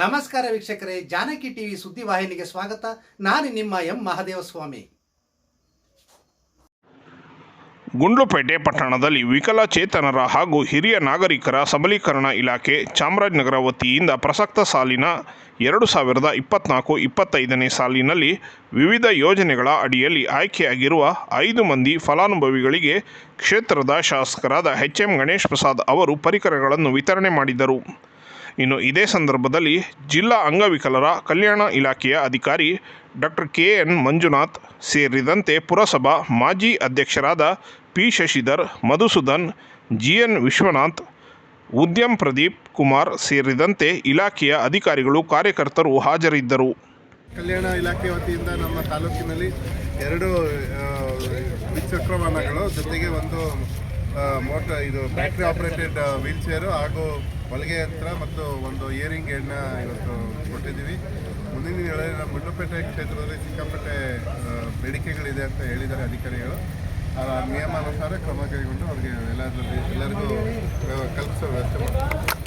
ನಮಸ್ಕಾರ ವೀಕ್ಷಕರೇ, ಜಾನಕಿ ಟಿವಿ ಸುದ್ದಿವಾಹಿನಿಗೆ ಸ್ವಾಗತ. ನಾನು ನಿಮ್ಮ ಎಂ ಮಹದೇವಸ್ವಾಮಿ. ಗುಂಡ್ಲುಪೇಟೆ ಪಟ್ಟಣದಲ್ಲಿ ವಿಕಲಚೇತನರ ಹಾಗೂ ಹಿರಿಯ ನಾಗರಿಕರ ಸಬಲೀಕರಣ ಇಲಾಖೆ ಚಾಮರಾಜನಗರ ವತಿಯಿಂದ ಪ್ರಸಕ್ತ ಸಾಲಿನ ಎರಡು ಸಾವಿರದ ಇಪ್ಪತ್ನಾಲ್ಕು ಇಪ್ಪತ್ತೈದನೇ ಸಾಲಿನಲ್ಲಿ ವಿವಿಧ ಯೋಜನೆಗಳ ಅಡಿಯಲ್ಲಿ ಆಯ್ಕೆಯಾಗಿರುವ ಐದು ಮಂದಿ ಫಲಾನುಭವಿಗಳಿಗೆ ಕ್ಷೇತ್ರದ ಶಾಸಕರಾದ ಎಚ್ ಎಂ ಗಣೇಶ್ ಪ್ರಸಾದ್ ಅವರು ಪರಿಕರಗಳನ್ನು ವಿತರಣೆ ಮಾಡಿದರು. ಇನ್ನು ಇದೇ ಸಂದರ್ಭದಲ್ಲಿ ಜಿಲ್ಲಾ ಅಂಗವಿಕಲರ ಕಲ್ಯಾಣ ಇಲಾಖೆಯ ಅಧಿಕಾರಿ ಡಾಕ್ಟರ್ ಕೆ ಎನ್ ಮಂಜುನಾಥ್ ಸೇರಿದಂತೆ ಪುರಸಭಾ ಮಾಜಿ ಅಧ್ಯಕ್ಷರಾದ P Shashidhar, Madhusudan G N Vishwanath Udyam Pradeep Kumar ಸೇರಿದಂತೆ ಇಲಾಖೆಯ ಅಧಿಕಾರಿಗಳು ಕಾರ್ಯಕರ್ತರು ಹಾಜರಿದ್ದರು. ಕಲ್ಯಾಣ ಇಲಾಖೆ ವತಿಯಿಂದ ನಮ್ಮ ತಾಲೂಕಿನಲ್ಲಿ ಎರಡು ದ್ವಿಚಕ್ರ ವಾಹನಗಳು ಜೊತೆಗೆ ಒಂದು ಮೋಟ, ಇದು ಬ್ಯಾಟ್ರಿ ಆಪರೇಟೆಡ್ ವೀಲ್ ಚೇರು ಹಾಗೂ ಹೊಲಿಗೆ ಹತ್ರ ಮತ್ತು ಒಂದು ಇಯರಿಂಗ್ ಎಣ್ಣ ಇವತ್ತು ಕೊಟ್ಟಿದ್ದೀವಿ. ಮುಂದಿನ ನಮ್ಮ ಗುಂಡ್ಲುಪೇಟೆ ಕ್ಷೇತ್ರದಲ್ಲಿ ಸಿಕ್ಕಾಪಟ್ಟೆ ಬೇಡಿಕೆಗಳಿದೆ ಅಂತ ಹೇಳಿದ್ದಾರೆ ಅಧಿಕಾರಿಗಳು. ಆ, ನಿಯಮಾನುಸಾರ ಕ್ರಮ ಕೈಗೊಂಡು ಅವ್ರಿಗೆ ಎಲ್ಲರಲ್ಲಿ ಎಲ್ಲರಿಗೂ ಕಲ್ಪಿಸೋ ವ್ಯವಸ್ಥೆ ಮಾಡ್ತೀವಿ.